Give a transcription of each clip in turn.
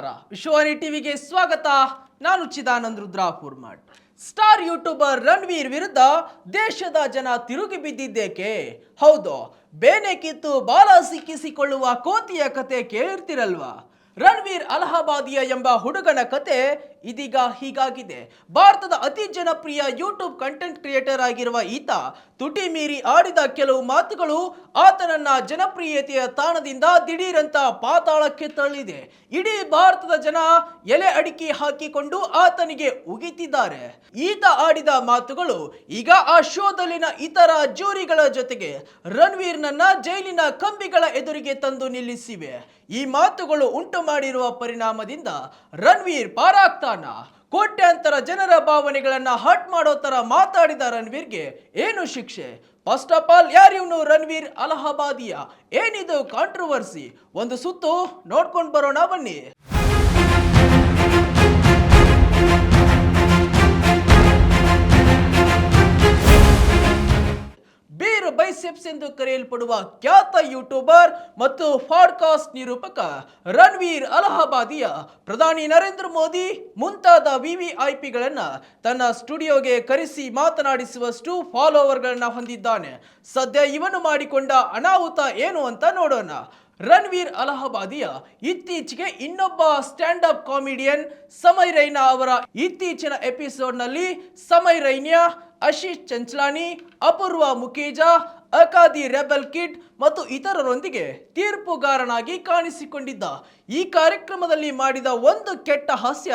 ನಮಸ್ಕಾರ. ವಿಶ್ವವಾಣಿ ಟಿವಿಗೆ ಸ್ವಾಗತ. ನಾನು ಚಿದಾನಂದ್ ರುದ್ರಾಪುರ್ ಮಠ್ ಸ್ಟಾರ್ ಯೂಟ್ಯೂಬರ್ ರಣವೀರ್ ವಿರುದ್ಧ ದೇಶದ ಜನ ತಿರುಗಿ ಬಿದ್ದಿದ್ದೇಕೆ? ಹೌದು, ಬೇನೆ ಕಿತ್ತು ಬಾಲ ಸಿಕ್ಕಿಸಿಕೊಳ್ಳುವ ಕೋತಿಯ ಕತೆ ಕೇಳಿರ್ತಿರಲ್ವಾ? ರಣವೀರ್ ಅಲಹಾಬಾದಿಯ ಎಂಬ ಹುಡುಗನ ಕತೆ ಇದೀಗ ಹೀಗಾಗಿದೆ. ಭಾರತದ ಅತಿ ಜನಪ್ರಿಯ ಯೂಟ್ಯೂಬ್ ಕಂಟೆಂಟ್ ಕ್ರಿಯೇಟರ್ ಆಗಿರುವ ಈತ ತುಟಿ ಮೀರಿ ಆಡಿದ ಕೆಲವು ಮಾತುಗಳು ಆತನನ್ನ ಜನಪ್ರಿಯತೆಯ ತಾಣದಿಂದ ದಿಢೀರಂತ ಪಾತಾಳಕ್ಕೆ ತಳ್ಳಿದೆ. ಇಡೀ ಭಾರತದ ಜನ ಎಲೆ ಅಡಿಕೆ ಹಾಕಿಕೊಂಡು ಆತನಿಗೆ ಉಗಿತಿದ್ದಾರೆ. ಈತ ಆಡಿದ ಮಾತುಗಳು ಈಗ ಆ ಶೋದಲ್ಲಿನ ಇತರ ಜೋರಿಗಳ ಜೊತೆಗೆ ರಣವೀರ್ನನ್ನ ಜೈಲಿನ ಕಂಬಿಗಳ ಎದುರಿಗೆ ತಂದು ನಿಲ್ಲಿಸಿವೆ. ಈ ಮಾತುಗಳು ಉಂಟು ಮಾಡಿರುವ ಪರಿಣಾಮದಿಂದ ರಣವೀರ್ ಪಾರಾಗ್ತಾನ ಕೋಟ್ಯಾಂತರ ಜನರ ಭಾವನೆಗಳನ್ನ ಹರ್ಟ್ ಮಾಡೋ ತರ ಮಾತಾಡಿದ ರಣವೀರ್ಗೆ ಏನು ಶಿಕ್ಷೆ? ಫಸ್ಟ್ ಆಫ್ ಆಲ್ ಯಾರಿವ್ನು ರಣವೀರ್ ಅಲಹಾಬಾದಿಯ? ಏನಿದು ಕಾಂಟ್ರವರ್ಸಿ ಒಂದು ಸುತ್ತು ನೋಡ್ಕೊಂಡು ಬರೋಣ ಬನ್ನಿ. ಬೀರ್ ಬೈಸೆಪ್ಸ್ ಎಂದು ಕರೆಯಲ್ಪಡುವ ಖ್ಯಾತ ಯೂಟ್ಯೂಬರ್ ಮತ್ತು ಪಾಡ್ಕಾಸ್ಟ್ ನಿರೂಪಕ ರಣವೀರ್ ಅಲಹಾಬಾದಿಯ ಪ್ರಧಾನಿ ನರೇಂದ್ರ ಮೋದಿ ಮುಂತಾದ ವಿವಿಐಪಿಗಳನ್ನು ತನ್ನ ಸ್ಟುಡಿಯೋಗೆ ಕರೆಸಿ ಮಾತನಾಡಿಸುವಷ್ಟು ಫಾಲೋವರ್ಗಳನ್ನು ಹೊಂದಿದ್ದಾನೆ. ಸದ್ಯ ಇವನು ಮಾಡಿಕೊಂಡ ಅನಾಹುತ ಏನು ಅಂತ ನೋಡೋಣ. ರಣವೀರ್ ಅಲಹಾಬಾದಿಯ ಇತ್ತೀಚೆಗೆ ಇನ್ನೊಬ್ಬ stand up comedian Samay Raina ಅವರ ಇತ್ತೀಚಿನ ಎಪಿಸೋಡ್ನಲ್ಲಿ Samay Raina, Ashish Chanchlani Apoorva Mukhija aka the rebel kid ಮತ್ತು ಇತರರೊಂದಿಗೆ ತೀರ್ಪುಗಾರನಾಗಿ ಕಾಣಿಸಿಕೊಂಡಿದ್ದ. ಈ ಕಾರ್ಯಕ್ರಮದಲ್ಲಿ ಮಾಡಿದ ಒಂದು ಕೆಟ್ಟ ಹಾಸ್ಯ,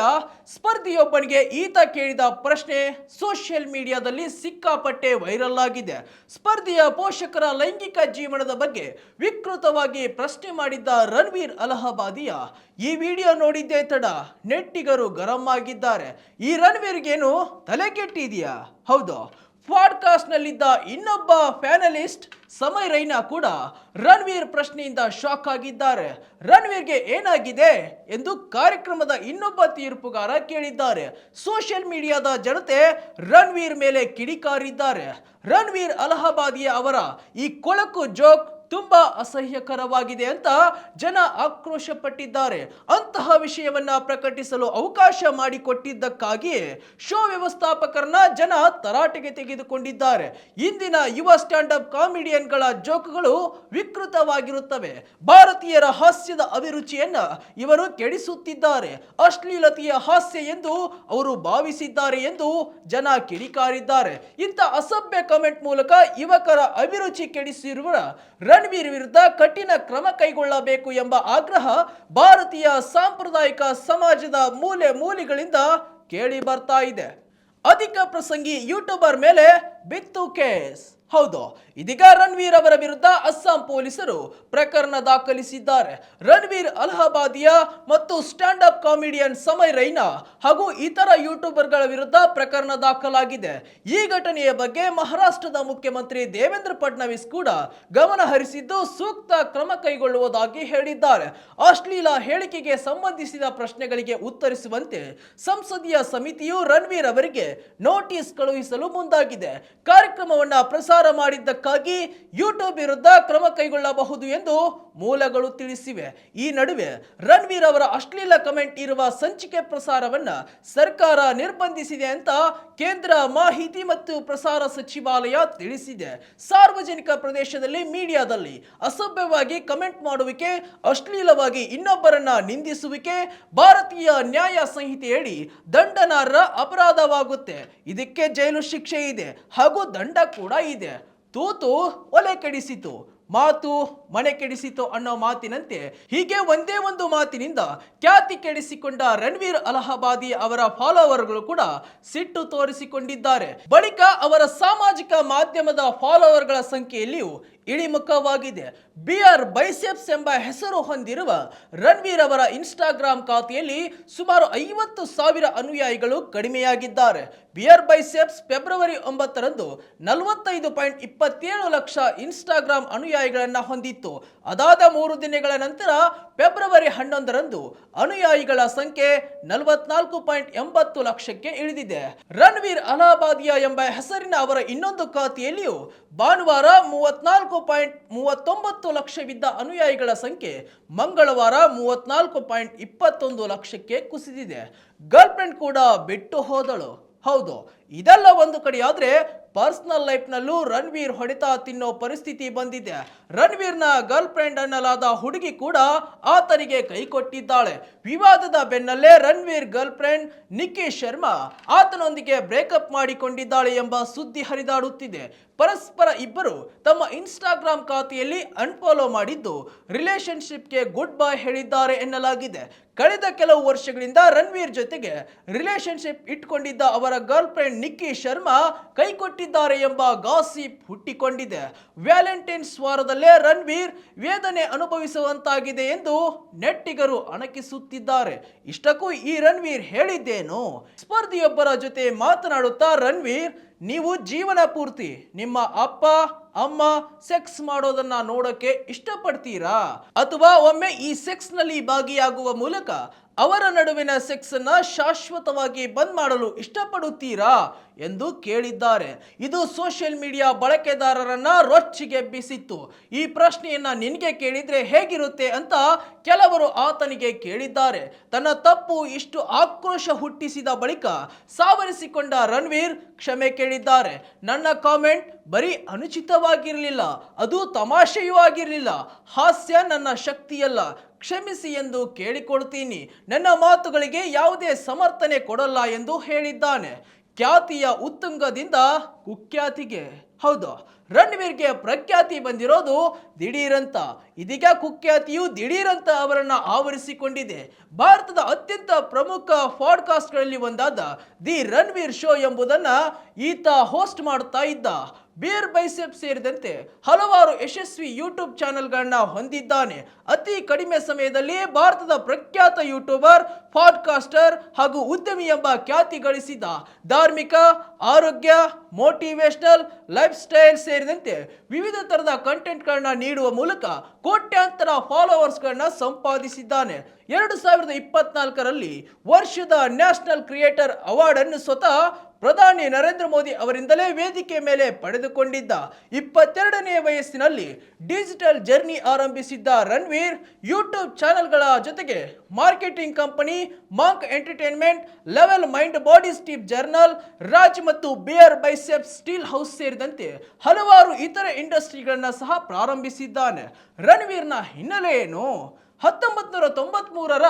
ಸ್ಪರ್ಧಿಯೊಬ್ಬನಿಗೆ ಈತ ಕೇಳಿದ ಪ್ರಶ್ನೆ ಸೋಷಿಯಲ್ ಮೀಡಿಯಾದಲ್ಲಿ ಸಿಕ್ಕಾಪಟ್ಟೆ ವೈರಲ್ ಆಗಿದೆ. ಸ್ಪರ್ಧಿಯ ಪೋಷಕರ ಲೈಂಗಿಕ ಜೀವನದ ಬಗ್ಗೆ ವಿಕೃತವಾಗಿ ಪ್ರಶ್ನೆ ಮಾಡಿದ್ದ ರಣವೀರ್ ಅಲಹಾಬಾದಿಯ. ಈ ವಿಡಿಯೋ ನೋಡಿದ್ದೇ ತಡ ನೆಟ್ಟಿಗರು ಗರಂ ಆಗಿದ್ದಾರೆ. ಈ ರಣವೀರ್ಗೇನು ತಲೆ ಕೆಟ್ಟಿದೆಯಾ? ಹೌದು ಪಾಡ್ಕಾಸ್ಟ್ ನಲ್ಲಿದ್ದ ಇನ್ನೊಬ್ಬ ಫ್ಯಾನಲಿಸ್ಟ್ ಸಮಯ್ ರೈನಾ ಕೂಡ ರಣವೀರ್ ಪ್ರಶ್ನೆಯಿಂದ ಶಾಕ್ ಆಗಿದ್ದಾರೆ. ರಣವೀರ್ಗೆ ಏನಾಗಿದೆ ಎಂದು ಕಾರ್ಯಕ್ರಮದ ಇನ್ನೊಬ್ಬ ತೀರ್ಪುಗಾರ ಕೇಳಿದ್ದಾರೆ. ಸೋಷಿಯಲ್ ಮೀಡಿಯಾದ ಜನತೆ ರಣವೀರ್ ಮೇಲೆ ಕಿಡಿಕಾರಿದ್ದಾರೆ. ರಣವೀರ್ ಅಲಹಾಬಾದಿಯ ಅವರ ಈ ಕೊಳಕು ಜೋಕ್ ತುಂಬಾ ಅಸಹ್ಯಕರವಾಗಿದೆ ಅಂತ ಜನ ಆಕ್ರೋಶಪಟ್ಟಿದ್ದಾರೆ. ಅಂತಹ ವಿಷಯವನ್ನ ಪ್ರಕಟಿಸಲು ಅವಕಾಶ ಮಾಡಿಕೊಟ್ಟಿದ್ದಕ್ಕಾಗಿ ಶೋ ವ್ಯವಸ್ಥಾಪಕರನ್ನ ಜನ ತರಾಟೆಗೆ ತೆಗೆದುಕೊಂಡಿದ್ದಾರೆ. ಇಂದಿನ ಯುವ ಸ್ಟ್ಯಾಂಡ್ ಅಪ್ ಕಾಮಿಡಿಯನ್ಗಳ ಜೋಕ್ಗಳು ವಿಕೃತವಾಗಿರುತ್ತವೆ. ಭಾರತೀಯರ ಹಾಸ್ಯದ ಅಭಿರುಚಿಯನ್ನ ಇವರು ಕೆಡಿಸುತ್ತಿದ್ದಾರೆ. ಅಶ್ಲೀಲತೆಯ ಹಾಸ್ಯ ಎಂದು ಅವರು ಭಾವಿಸಿದ್ದಾರೆ ಎಂದು ಜನ ಕಿಡಿಕಾರಿದ್ದಾರೆ. ಇಂಥ ಅಸಭ್ಯ ಕಮೆಂಟ್ ಮೂಲಕ ಯುವಕರ ಅಭಿರುಚಿ ಕೆಡಿಸಿರುವ ರಣವೀರ್ ವಿರುದ್ಧ ಕಠಿಣ ಕ್ರಮ ಕೈಗೊಳ್ಳಬೇಕು ಎಂಬ ಆಗ್ರಹ ಭಾರತೀಯ ಸಾಂಪ್ರದಾಯಿಕ ಸಮಾಜದ ಮೂಲೆ ಮೂಲೆಗಳಿಂದ ಕೇಳಿ ಬರ್ತಾ ಇದೆ. ಅಧಿಕ ಪ್ರಸಂಗಿ ಯೂಟ್ಯೂಬರ್ ಮೇಲೆ ಬಿತ್ತು ಕೇಸ್. ಹೌದು, ಇದೀಗ ರಣವೀರ್ ಅವರ ವಿರುದ್ಧ ಅಸ್ಸಾಂ ಪೊಲೀಸರು ಪ್ರಕರಣ ದಾಖಲಿಸಿದ್ದಾರೆ. ರಣವೀರ್ ಅಲಹಾಬಾದಿಯ ಮತ್ತು stand up comedian Samay Raina ಹಾಗೂ ಇತರ ಯೂಟ್ಯೂಬರ್ಗಳ ವಿರುದ್ಧ ಪ್ರಕರಣ ದಾಖಲಾಗಿದೆ. ಈ ಘಟನೆಯ ಬಗ್ಗೆ ಮಹಾರಾಷ್ಟ್ರದ ಮುಖ್ಯಮಂತ್ರಿ ದೇವೇಂದ್ರ ಫಡ್ನವೀಸ್ ಕೂಡ ಗಮನ ಹರಿಸಿದ್ದು ಸೂಕ್ತ ಕ್ರಮ ಕೈಗೊಳ್ಳುವುದಾಗಿ ಹೇಳಿದ್ದಾರೆ. ಅಶ್ಲೀಲ ಹೇಳಿಕೆಗೆ ಸಂಬಂಧಿಸಿದ ಪ್ರಶ್ನೆಗಳಿಗೆ ಉತ್ತರಿಸುವಂತೆ ಸಂಸದೀಯ ಸಮಿತಿಯು ರಣವೀರ್ ಅವರಿಗೆ ನೋಟಿಸ್ ಕಳುಹಿಸಲು ಮುಂದಾಗಿದೆ. ಕಾರ್ಯಕ್ರಮವನ್ನ ಪ್ರಸಾರ ಮಾಡಿದ್ದಕ್ಕಾಗಿ ಯೂಟ್ಯೂಬ್ ವಿರುದ್ಧ ಕ್ರಮ ಕೈಗೊಳ್ಳಬಹುದು ಎಂದು ಮೂಲಗಳು ತಿಳಿಸಿವೆ. ಈ ನಡುವೆ ರಣವೀರ್ ಅವರ ಅಶ್ಲೀಲ ಕಮೆಂಟ್ ಇರುವ ಸಂಚಿಕೆ ಪ್ರಸಾರವನ್ನ ಸರ್ಕಾರ ನಿರ್ಬಂಧಿಸಿದೆ ಅಂತ ಕೇಂದ್ರ ಮಾಹಿತಿ ಮತ್ತು ಪ್ರಸಾರ ಸಚಿವಾಲಯ ತಿಳಿಸಿದೆ. ಸಾರ್ವಜನಿಕ ಪ್ರದೇಶದಲ್ಲಿ ಮೀಡಿಯಾದಲ್ಲಿ ಅಸಭ್ಯವಾಗಿ ಕಮೆಂಟ್ ಮಾಡುವಿಕೆ, ಅಶ್ಲೀಲವಾಗಿ ಇನ್ನೊಬ್ಬರನ್ನ ನಿಂದಿಸುವಿಕೆ, ಭಾರತೀಯ ನ್ಯಾಯ ಸಂಹಿತೆಯಡಿ ದಂಡನಾರ್ಹ ಅಪರಾಧವಾಗುತ್ತೆ. ಇದಕ್ಕೆ ಜೈಲು ಶಿಕ್ಷೆ ಇದೆ ಹಾಗೂ ದಂಡ ಕೂಡ ಇದೆ. ತೂತು ಒಲೆ ಕೆಡಿಸಿತು, ಮಾತು ಮನೆ ಕೆಡಿಸಿತು ಅನ್ನೋ ಮಾತಿನಂತೆ ಹೀಗೆ ಒಂದೇ ಒಂದು ಮಾತಿನಿಂದ ಖ್ಯಾತಿ ಕೆಡಿಸಿಕೊಂಡ ರಣವೀರ್ ಅಲಹಾಬಾದಿ ಅವರ ಫಾಲೋವರ್ಗಳು ಕೂಡ ಸಿಟ್ಟು ತೋರಿಸಿಕೊಂಡಿದ್ದಾರೆ. ಬಳಿಕ ಅವರ ಸಾಮಾಜಿಕ ಮಾಧ್ಯಮದ ಫಾಲೋವರ್ಗಳ ಸಂಖ್ಯೆಯಲ್ಲಿಯೂ ಇಳಿಮುಖವಾಗಿದೆ. ಬಿಆರ್ ಬೈಸೆಪ್ಸ್ ಎಂಬ ಹೆಸರು ಹೊಂದಿರುವ ರಣವೀರ್ ಅವರ ಇನ್ಸ್ಟಾಗ್ರಾಮ್ ಖಾತೆಯಲ್ಲಿ ಸುಮಾರು ಐವತ್ತು ಸಾವಿರ ಅನುಯಾಯಿಗಳು ಕಡಿಮೆಯಾಗಿದ್ದಾರೆ. ಬಿಆರ್ ಬೈಸೆಪ್ಸ್ ಫೆಬ್ರವರಿ ಒಂಬತ್ತರಂದು ನಲವತ್ತೈದು ಪಾಯಿಂಟ್ ಇಪ್ಪತ್ತೇಳು ಲಕ್ಷ ಇನ್ಸ್ಟಾಗ್ರಾಮ್ ಅನುಯಾಯಿಗಳನ್ನು ಹೊಂದಿತ್ತು. ಅದಾದ ಮೂರು ದಿನಗಳ ನಂತರ ಫೆಬ್ರವರಿ ಹನ್ನೊಂದರಂದು ಅನುಯಾಯಿಗಳ ಸಂಖ್ಯೆ ನಲವತ್ನಾಲ್ಕು ಪಾಯಿಂಟ್ ಎಂಬತ್ತು ಲಕ್ಷಕ್ಕೆ ಇಳಿದಿದೆ. ರಣವೀರ್ ಅಲಹಾಬಾದಿಯಾ ಎಂಬ ಹೆಸರಿನ ಅವರ ಇನ್ನೊಂದು ಖಾತೆಯಲ್ಲಿಯೂ ಭಾನುವಾರ ಮೂವತ್ನಾಲ್ಕು ನಾಲ್ಕು ಪಾಯಿಂಟ್ ಮೂವತ್ತೊಂಬತ್ತು ಲಕ್ಷವಿದ್ದ ಅನುಯಾಯಿಗಳ ಸಂಖ್ಯೆ ಮಂಗಳವಾರ ಮೂವತ್ನಾಲ್ಕು ಪಾಯಿಂಟ್ ಇಪ್ಪತ್ತೊಂದು ಲಕ್ಷಕ್ಕೆ ಕುಸಿದಿದೆ. ಗರ್ಲ್ಫ್ರೆಂಡ್ ಕೂಡ ಬಿಟ್ಟು ಹೋದಳು. ಹೌದು, ಇದೆಲ್ಲ ಒಂದು ಕಡೆಯಾದರೆ ಪರ್ಸ್ನಲ್ ಲೈಫ್ನಲ್ಲೂ ರಣವೀರ್ ಹೊಡೆತ ತಿನ್ನೋ ಪರಿಸ್ಥಿತಿ ಬಂದಿದೆ. ರಣವೀರ್ನ ಗರ್ಲ್ ಫ್ರೆಂಡ್ ಅನ್ನಲಾದ ಹುಡುಗಿ ಕೂಡ ಆತನಿಗೆ ಕೈ ಕೊಟ್ಟಿದ್ದಾಳೆ. ವಿವಾದದ ಬೆನ್ನಲ್ಲೇ ರಣವೀರ್ ಗರ್ಲ್ ಫ್ರೆಂಡ್ ಶರ್ಮಾ ಆತನೊಂದಿಗೆ ಬ್ರೇಕಪ್ ಮಾಡಿಕೊಂಡಿದ್ದಾಳೆ ಎಂಬ ಸುದ್ದಿ ಹರಿದಾಡುತ್ತಿದೆ. ಪರಸ್ಪರ ಇಬ್ಬರು ತಮ್ಮ ಇನ್ಸ್ಟಾಗ್ರಾಮ್ ಖಾತೆಯಲ್ಲಿ ಅನ್ಫಾಲೋ ಮಾಡಿದ್ದು ರಿಲೇಶನ್ಶಿಪ್ಗೆ ಗುಡ್ ಬೈ ಹೇಳಿದ್ದಾರೆ ಎನ್ನಲಾಗಿದೆ. ಕಳೆದ ಕೆಲವು ವರ್ಷಗಳಿಂದ ರಣವೀರ್ ಜೊತೆಗೆ ರಿಲೇಶನ್ಶಿಪ್ ಇಟ್ಕೊಂಡಿದ್ದ ಅವರ ಗರ್ಲ್ ಫ್ರೆಂಡ್ ನಿಕ್ಕಿ ಶರ್ಮಾ ಕೈಕೊಟ್ಟಿದ್ದಾರೆ ಎಂಬ ಗಾಸಿಪ್ ಹುಟ್ಟಿಕೊಂಡಿದೆ. ವ್ಯಾಲೆಂಟೈನ್ಸ್ ವಾರದಲ್ಲೇ ರಣವೀರ್ ವೇದನೆ ಅನುಭವಿಸುವಂತಾಗಿದೆ ಎಂದು ನೆಟ್ಟಿಗರು ಅಣಕಿಸುತ್ತಿದ್ದಾರೆ. ಇಷ್ಟಕ್ಕೂ ಈ ರಣವೀರ್ ಹೇಳಿದ್ದೇನು? ಸ್ಪರ್ಧಿಯೊಬ್ಬರ ಜೊತೆ ಮಾತನಾಡುತ್ತಾ ರಣವೀರ್ ನೀವು ಜೀವನ ಪೂರ್ತಿ ನಿಮ್ಮ ಅಪ್ಪ, ಅಮ್ಮ ಸೆಕ್ಸ್ ಮಾಡೋದನ್ನ ನೋಡಕ್ಕೆ ಇಷ್ಟಪಡ್ತೀರಾ? ಅಥವಾ ಒಮ್ಮೆ ಈ ಸೆಕ್ಸ್ನಲ್ಲಿ ಭಾಗಿಯಾಗುವ ಮೂಲಕ ಅವರ ನಡುವಿನ ಸೆಕ್ಸ್ ಅನ್ನ ಶಾಶ್ವತವಾಗಿ ಬಂದ್ ಮಾಡಲು ಇಷ್ಟಪಡುತ್ತೀರಾ ಎಂದು ಕೇಳಿದ್ದಾರೆ. ಇದು ಸೋಷಿಯಲ್ ಮೀಡಿಯಾ ಬಳಕೆದಾರರನ್ನ ರೊಚ್ಚಿಗೆಬ್ಬಿಸಿತ್ತು ಈ ಪ್ರಶ್ನೆಯನ್ನ ನಿನಗೆ ಕೇಳಿದ್ರೆ ಹೇಗಿರುತ್ತೆ ಅಂತ ಕೆಲವರು ಆತನಿಗೆ ಕೇಳಿದ್ದಾರೆ. ತನ್ನ ತಪ್ಪು ಇಷ್ಟು ಆಕ್ರೋಶ ಹುಟ್ಟಿಸಿದ ಬಳಿಕ ಸಾವರಿಸಿಕೊಂಡ ರಣವೀರ್ ಕ್ಷಮೆ ಕೇಳಿದ್ದಾರೆ. ನನ್ನ ಕಾಮೆಂಟ್ ಬರೀ ಅನುಚಿತವಾಗಿರಲಿಲ್ಲ, ಅದು ತಮಾಷೆಯೂ ಆಗಿರಲಿಲ್ಲ ಹಾಸ್ಯ ನನ್ನ ಶಕ್ತಿಯಲ್ಲ, ಕ್ಷಮಿಸಿ ಎಂದು ಕೇಳಿಕೊಳ್ತೀನಿ. ನನ್ನ ಮಾತುಗಳಿಗೆ ಯಾವುದೇ ಸಮರ್ಥನೆ ಕೊಡಲ್ಲ ಎಂದು ಹೇಳಿದ್ದಾನೆ. ಖ್ಯಾತಿಯ ಉತ್ತುಂಗದಿಂದ ಕುಖ್ಯಾತಿಗೆ, ಹೌದು, ರಣವೀರ್ಗೆ ಪ್ರಖ್ಯಾತಿ ಬಂದಿರೋದು ದಿಢೀರಂತ. ಇದೀಗ ಕುಖ್ಯಾತಿಯು ದಿಢೀರಂತ ಅವರನ್ನ ಆವರಿಸಿಕೊಂಡಿದೆ. ಭಾರತದ ಅತ್ಯಂತ ಪ್ರಮುಖ ಪಾಡ್ಕಾಸ್ಟ್ಗಳಲ್ಲಿ ಒಂದಾದ ದಿ ರಣವೀರ್ ಶೋ ಎಂಬುದನ್ನ ಈತ ಹೋಸ್ಟ್ ಮಾಡ್ತಾ ಇದ್ದ. ಬಿಯರ್ ಬೈಸೆಪ್ ಸೇರಿದಂತೆ ಹಲವಾರು ಯಶಸ್ವಿ ಯೂಟ್ಯೂಬ್ ಚಾನೆಲ್ಗಳನ್ನ ಹೊಂದಿದ್ದಾನೆ. ಅತಿ ಕಡಿಮೆ ಸಮಯದಲ್ಲಿ ಭಾರತದ ಪ್ರಖ್ಯಾತ ಯೂಟ್ಯೂಬರ್, ಪಾಡ್ಕಾಸ್ಟರ್ ಹಾಗೂ ಉದ್ಯಮಿ ಎಂಬ ಖ್ಯಾತಿ ಗಳಿಸಿದ ಧಾರ್ಮಿಕ, ಆರೋಗ್ಯ ಮೋಟಿವೇಶನಲ್ ಲೈಫ್ ಸ್ಟೈಲ್ ಸೇರಿದಂತೆ ವಿವಿಧ ತರದ ಕಂಟೆಂಟ್ಗಳನ್ನ ನೀಡುವ ಮೂಲಕ ಕೋಟ್ಯಾಂತರ ಫಾಲೋವರ್ಸ್ಗಳನ್ನ ಸಂಪಾದಿಸಿದ್ದಾನೆ. ಎರಡು ಸಾವಿರದ ಇಪ್ಪತ್ನಾಲ್ಕರಲ್ಲಿ ವರ್ಷದ ನ್ಯಾಷನಲ್ ಕ್ರಿಯೇಟರ್ ಅವಾರ್ಡನ್ನು ಸ್ವತಃ ಪ್ರಧಾನಿ ನರೇಂದ್ರ ಮೋದಿ ಅವರಿಂದಲೇ ವೇದಿಕೆ ಮೇಲೆ ಪಡೆದುಕೊಂಡಿದ್ದ ಇಪ್ಪತ್ತೆರಡನೇ ವಯಸ್ಸಿನಲ್ಲಿ ಡಿಜಿಟಲ್ ಜರ್ನಿ ಆರಂಭಿಸಿದ್ದ ರಣವೀರ್ ಯೂಟ್ಯೂಬ್ ಚಾನೆಲ್ಗಳ ಜೊತೆಗೆ marketing company, monk entertainment, level mind body steep journal, Raj ಮತ್ತು ಬಿಯರ್ ಬೈಸೆಪ್ ಸ್ಟೀಲ್ ಹೌಸ್ ಸೇರಿದಂತೆ ಹಲವಾರು ಇತರ ಇಂಡಸ್ಟ್ರಿಗಳನ್ನು ಸಹ ಪ್ರಾರಂಭಿಸಿದ್ದಾನೆ. ರಣವೀರ್ನ ಹಿನ್ನೆಲೆ ಏನು ಹತ್ತೊಂಬತ್ತು ನೂರ ತೊಂಬತ್ಮೂರರ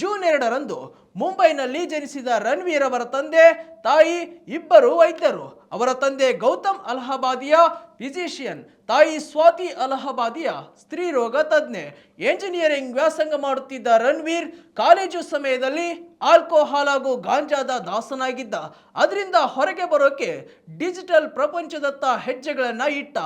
ಜೂನ್ ಎರಡರಂದು ಮುಂಬೈನಲ್ಲಿ ಜನಿಸಿದ ರಣವೀರ್ ಅವರ ತಂದೆ ತಾಯಿ ಇಬ್ಬರು ವೈದ್ಯರು. ಅವರ ತಂದೆ ಗೌತಮ್ ಅಲಹಾಬಾದಿಯ ಫಿಸಿಷಿಯನ್, ತಾಯಿ ಸ್ವಾತಿ ಅಲಹಾಬಾದಿಯ ಸ್ತ್ರೀ ರೋಗ ತಜ್ಞೆ. ಎಂಜಿನಿಯರಿಂಗ್ ವ್ಯಾಸಂಗ ಮಾಡುತ್ತಿದ್ದ ರಣವೀರ್ ಕಾಲೇಜು ಸಮಯದಲ್ಲಿ ಆಲ್ಕೋಹಾಲ್ ಹಾಗೂ ಗಾಂಜಾದ ದಾಸನಾಗಿದ್ದ. ಅದರಿಂದ ಹೊರಗೆ ಬರೋಕೆ ಡಿಜಿಟಲ್ ಪ್ರಪಂಚದತ್ತ ಹೆಜ್ಜೆಗಳನ್ನು ಇಟ್ಟ.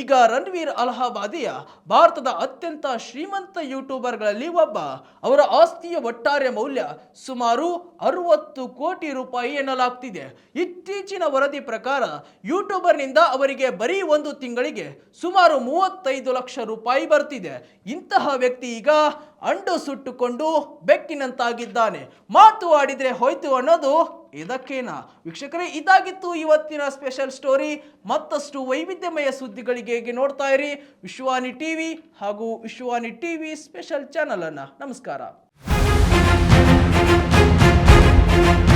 ಈಗ ರಣವೀರ್ ಅಲಹಾಬಾದಿಯ ಭಾರತದ ಅತ್ಯಂತ ಶ್ರೀಮಂತ ಯೂಟ್ಯೂಬರ್ಗಳಲ್ಲಿ ಒಬ್ಬ. ಅವರ ಆಸ್ತಿಯ ಒಟ್ಟಾರೆ ಮೌಲ್ಯ ಸುಮಾರು ಅರವತ್ತು ಕೋಟಿ ರೂಪಾಯಿ ಎನ್ನಲಾಗ್ತಿದೆ. ಇತ್ತೀಚಿನ ವರದಿ ಪ್ರಕಾರ ಯೂಟ್ಯೂಬರ್ನಿಂದ ಅವರಿಗೆ ಬರೀ ಒಂದು ತಿಂಗಳಿಗೆ ಸುಮಾರು ಮೂವತ್ತೈದು ಲಕ್ಷ ರೂಪಾಯಿ ಬರ್ತಿದೆ. ಇಂತಹ ವ್ಯಕ್ತಿ ಈಗ ಅಂಡು ಸುಟ್ಟುಕೊಂಡು ಬೆಕ್ಕಿನಂತಾಗಿದ್ದಾನೆ. ಮಾತು ಆಡಿದ್ರೆ ಹೋಯ್ತು ಅನ್ನೋದು ಇದಕ್ಕೇನ? ವೀಕ್ಷಕರೇ, ಇದಾಗಿತ್ತು ಇವತ್ತಿನ ಸ್ಪೆಷಲ್ ಸ್ಟೋರಿ. ಮತ್ತಷ್ಟು ವೈವಿಧ್ಯಮಯ ಸುದ್ದಿಗಳಿಗೆ ಹೇಗೆ ನೋಡ್ತಾ ಇರಿ? ವಿಶ್ವಾನಿ ಟಿವಿ ಹಾಗೂ ವಿಶ್ವಾನಿ ಟಿವಿ ಸ್ಪೆಷಲ್ ಚಾನಲ್ ಅನ್ನ ನಮಸ್ಕಾರ